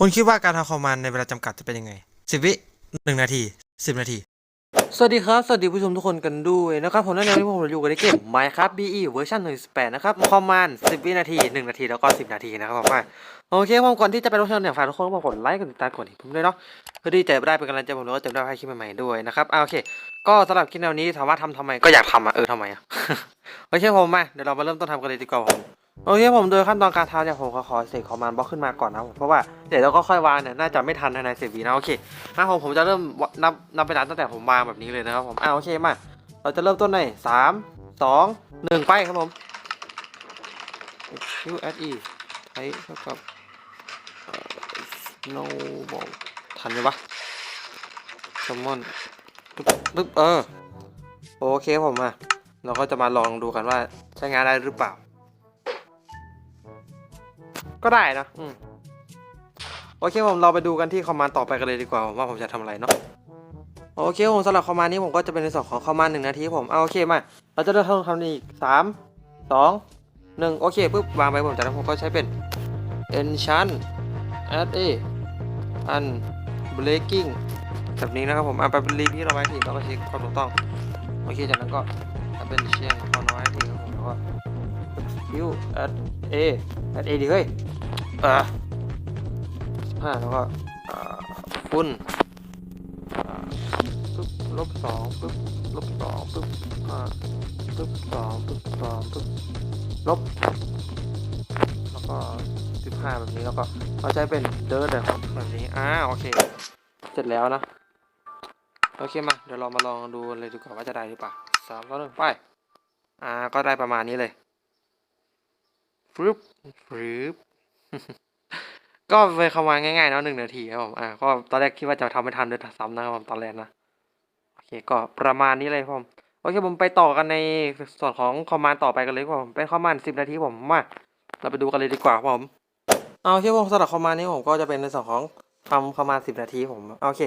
คุณคิดว่าการทำคอมมานด์ในเวลาจำกัดจะเป็นยังไงสิบวิหนึ่งนาทีสิบนาที สวัสดีครับ สวัสดีผู้ชมทุกคนกันด้วยนะครับ ผมแนั่นเองที่ผมอยู่กับในเกม Minecraft BE เวอร์ชัน1.8 นะครับ คอมมานด์10 วินาที 1 นาที แล้วก็ 10 นาทีนะครับผมโอเคผมก่อนที่จะไปรับชมเนี่ยฝากทุกคนมากดไลค์กดติดตามกดติดผมด้วยเนาะเพื่อที่จะได้เป็นกำลังใจผมแล้วก็จะได้ให้คลิปใหม่ๆด้วยนะครับอะโอเค ก็สำหรับคลิปแนวนี้ถามว่าทำทำไมก็อยากทำอะเออทำไมอะโอเคผมมาเดี๋ยวเรามาเริ่มต้นทำกันเลยดีกว่าผม โอเคผมโดยขั้นตอนการทำเนี่ยผมขอขอเสกคอมมานด์บล็อกขึ้นมาก่อนนะเพราะว่าเดี๋ยวเราก็ค่อยวางเนี่ยน่าจะไม่ทันภายใน10วินะโอเคนะผมผมจะเริ่มนับนับไปนับตั้งแต่ผมวางแบบนี้เลยนะครับผมอ่าโอเคมาเราจะเริ่มต้นในสามสองหนึ่งไปครับผม Q S E ใช้เท่ากับ snowball ทันไหมวะ summon ปึ๊บเออโอเคผมอะเราก็จะมาลองดูกันว่าใช้งานได้หรือเปล่า ก็ได้นะอืมโอเคผมเราไปดูกันที่คอมมานด์ต่อไปกันเลยดีกว่าว่าผมจะทำอะไรเนาะโอเคผมสำหรับคอมมานด์นี้ผมก็จะเป็นในส่วนของคอมมานด์หนึ่งนาทีผมเอาโอเคมาเราจะเริ่มทำอีกสามสองหนึ่งโอเคปุ๊บวางไปผมจากนั้นผมก็ใช้เป็น enchant add a un breaking แบบนี้นะครับผมอะไปเป็นรีที่เราไว้ทีเราก็เช็คความถูกต้องโอเคจากนั้นก็ทำเป็นเชียงพอน้อยทีครับผมแล้วก็ skill add a add a ดีเฮ้ยเออห้าแล้วก็อ่าปุ้นปึ๊บลบสองปึ๊บลบสองปึ๊บห้าปึ๊บสองปึ๊บสองปึ๊บลบ แล้วก็สิบห้าแบบนี้แล้วก็เราใช้เป็นเดิร์ดนะครับแบบนี้อ่าโอเค เสร็จแล้วนะ โอเคมา เดี๋ยวเรามาลองดูเลยดีกว่าว่าจะได้หรือเปล่าสามสองหนึ่งไป อ่า ก็ได้ประมาณนี้เลย ฟรึบฟรึบก็เป็นคำว่าง่ายๆเนาะหนึ่งนาทีครับผมอ่าก็ตอนแรกคิดว่าจะทำไม่ทันด้วยซ้ำนะครับผมตอนแรกนะโอเคก็ประมาณนี้เลยครับผมโอเคผมไปต่อกันในส่วนของคอมมานด์ต่อไปกันเลยครับผมเป็นคอมมานด์สิบนาทีผมมาเราไปดูกันเลยดีกว่าครับผมเอาโอเคผมสำหรับคอมมานด์นี้ผมก็จะเป็นในส่วนของทำคอมมานด์สิบนาทีผมโอเค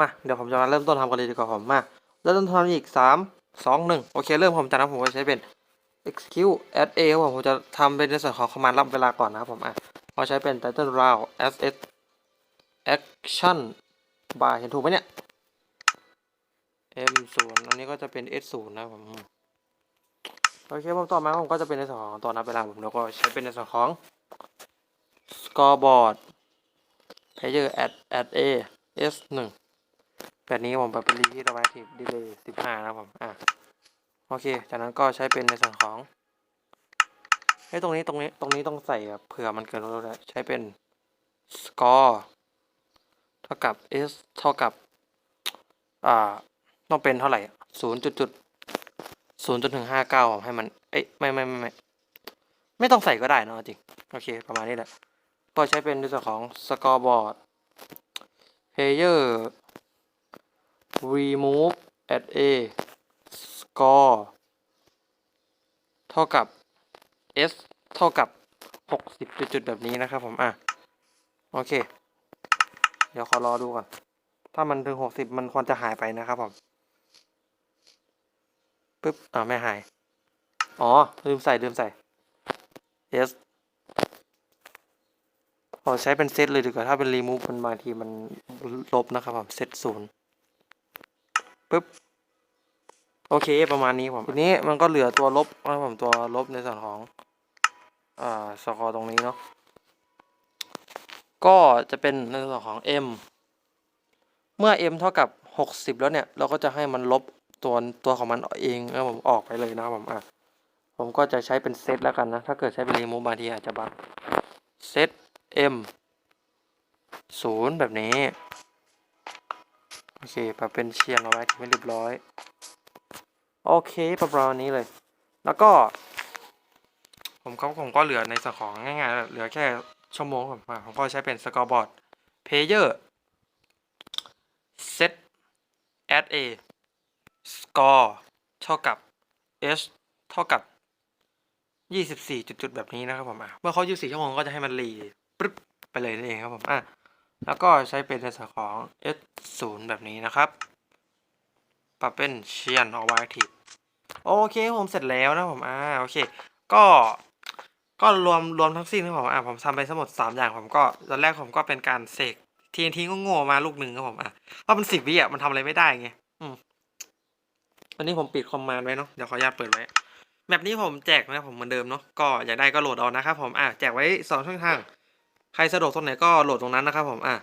มาเดี๋ยวผมจะมาเริ่มต้นทำกันเลยดีกว่าผมมาเริ่มต้นทำอีกสามสองหนึ่งโอเคเริ่มผมจากนั้นผมก็ใช้เป็น execute add a ครับผมผมจะทำเป็นในส่วนของคอมมานด์รับเวลาก่อนนะครับผมอะเราใช้เป็น title round ss action bar เห็นถูกไหมเนี่ย m ศูนย์อันนี้ก็จะเป็น s ศูนย์นะครับผมโอเคผมต่อมาผมก็จะเป็นในส่วนของตัวนับเวลาผมแล้วก็ใช้เป็นในส่วนของ scoreboard player add add a s หนึ่งแบบนี้ผมแบบเป็นรีที่ราไว้ที่ดีเลยสิบห้านะครับผมอะ โอเค จากนั้นก็ใช้เป็นในส่วนของไอ้ตรงนี้ตรงนี้ตรงนี้ต้องใส่แบบเผื่อมันเกินแล้วใช้เป็น score เท่ากับ s เท่ากับ อ่า ต้องเป็นเท่าไหร่ศูนย์จุดจุดศูนย์จนถึงห้าเก้าให้มัน เอ้ยไม่ไม่ไม่ไม่ไม่ต้องใส่ก็ได้นะจริง โอเค ประมาณนี้แหละก็ใช้เป็นในส่วนของ scoreboard player remove at a score เท่ากับ s เท่ากับหกสิบจุดๆแบบนี้นะครับผมอะโอเค เดี๋ยวขอรอดูก่อน ถ้ามันถึงหกสิบมันควรจะหายไปนะครับผมปึ๊บอ่าไม่หาย อ๋อ ลืมใส่ ลืมใส่ s ขอใช้เป็นเซตเลยดีกว่า ถ้าเป็นรีมูฟมันบางทีมันลบนะครับผมเซตศูนย์ปึ๊บ โอเคประมาณนี้ผมทีนี้มันก็เหลือตัวลบนะผมตัวลบในส่วนของอ่าสกอตรงนี้เนาะก็จะเป็นในส่วนของ m เมื่อ m เท่ากับ 60 แล้วเนี่ย เราก็จะให้มันลบตัวตัวของมันเองนะผมออกไปเลยนะผมอะผมก็จะใช้เป็นเซตแล้วกันนะ ถ้าเกิดใช้เป็นรีมูฟบางทีอาจจะบักเซต m ศูนย์แบบนี้ โอเคปรับเป็นเชียงเอาไว้ที่ไม่เรียบร้อย โอเคประมาณนี้เลย แล้วก็ ผมก็ผมก็เหลือในส่วนของง่ายๆ เหลือแค่ชั่วโมงผมผมก็ใช้เป็น scoreboard player set add a score เท่ากับ s เท่ากับ 24 จุดๆแบบนี้นะครับผมอะเมื่อเขา24ชั่วโมงก็จะให้มันรีปึ๊บไปเลยนั่นเองครับผมอะแล้วก็ใช้เป็นในส่วนของ s 0แบบนี้นะครับ ปรับเป็นเชียนเอาไว้ทีโอเคผมเสร็จแล้วนะผมอ่าโอเค ก็ก็รวมรวมทั้งสิ้นครับผมอะผมทำไปทั้งหมดสามอย่างผมก็ตอนแรกผมก็เป็นการเสกทีนทีก็โง่มาลูกหนึ่งครับผมอะว่าะมันสิบวิอะมันทำอะไรไม่ได้ไงอืมวันนี้ผมปิดคอมมานด์ไว้เนาะเดี๋ยวขออนุญาตเปิดไว้แบบนี้ผมแจกนะครับผมเหมือนเดิมเนาะก็อยากได้ก็โหลดเอานะครับผมอะแจกไว้สองช่องทาง ใครสะดวกตรงไหนก็โหลดตรงนั้นนะครับผมอะ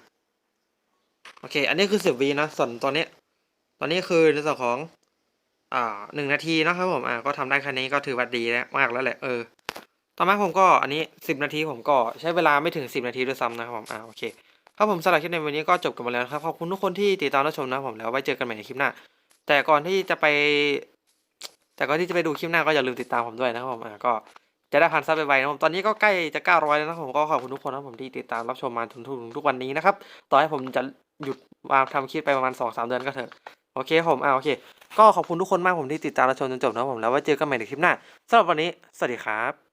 โอเค อันนี้คือสิบวินะส่วนตอนนี้ ตอนนี้คือในส่วนของอ่าหนึ่งนาทีนะครับผมอ่าก็ทำได้แค่นี้ก็ถือว่าดีแล้วมากแล้วแหละเออต่อมาผมก็อันนี้สิบนาทีผมก็ใช้เวลาไม่ถึงสิบนาทีด้วยซ้ำนะครับผมอ่าโอเคครับผมสำหรับคลิปในวันนี้ก็จบกันมาแล้วนะครับขอบคุณทุกคนที่ติดตามรับชมนะผมแล้วไว้เจอกันใหม่ในคลิปหน้า แต่ก่อนที่จะไป แต่ก่อนที่จะไปดูคลิปหน้าก็อย่าลืมติดตามผมด้วยนะครับผมอ่าก็จะได้พันซับไวๆนะครับผมตอนนี้ก็ใกล้จะเก้ารอยแล้วนะผมก็ขอบคุณทุกคนนะผมที่ติดตามรับชมมาถึงทุกทุกวันนี้นะครับต่อให้ผมจะหยุดมาทำคลิปไปประมาณสองสามเดือนก็เถอะ โอเคผมอ่าโอเค ก็ขอบคุณทุกคนมากผมที่ติดตามรับชมจนจบนะผมแล้วไว้เจอกันใหม่ในคลิปหน้าสำหรับวันนี้ สวัสดีครับ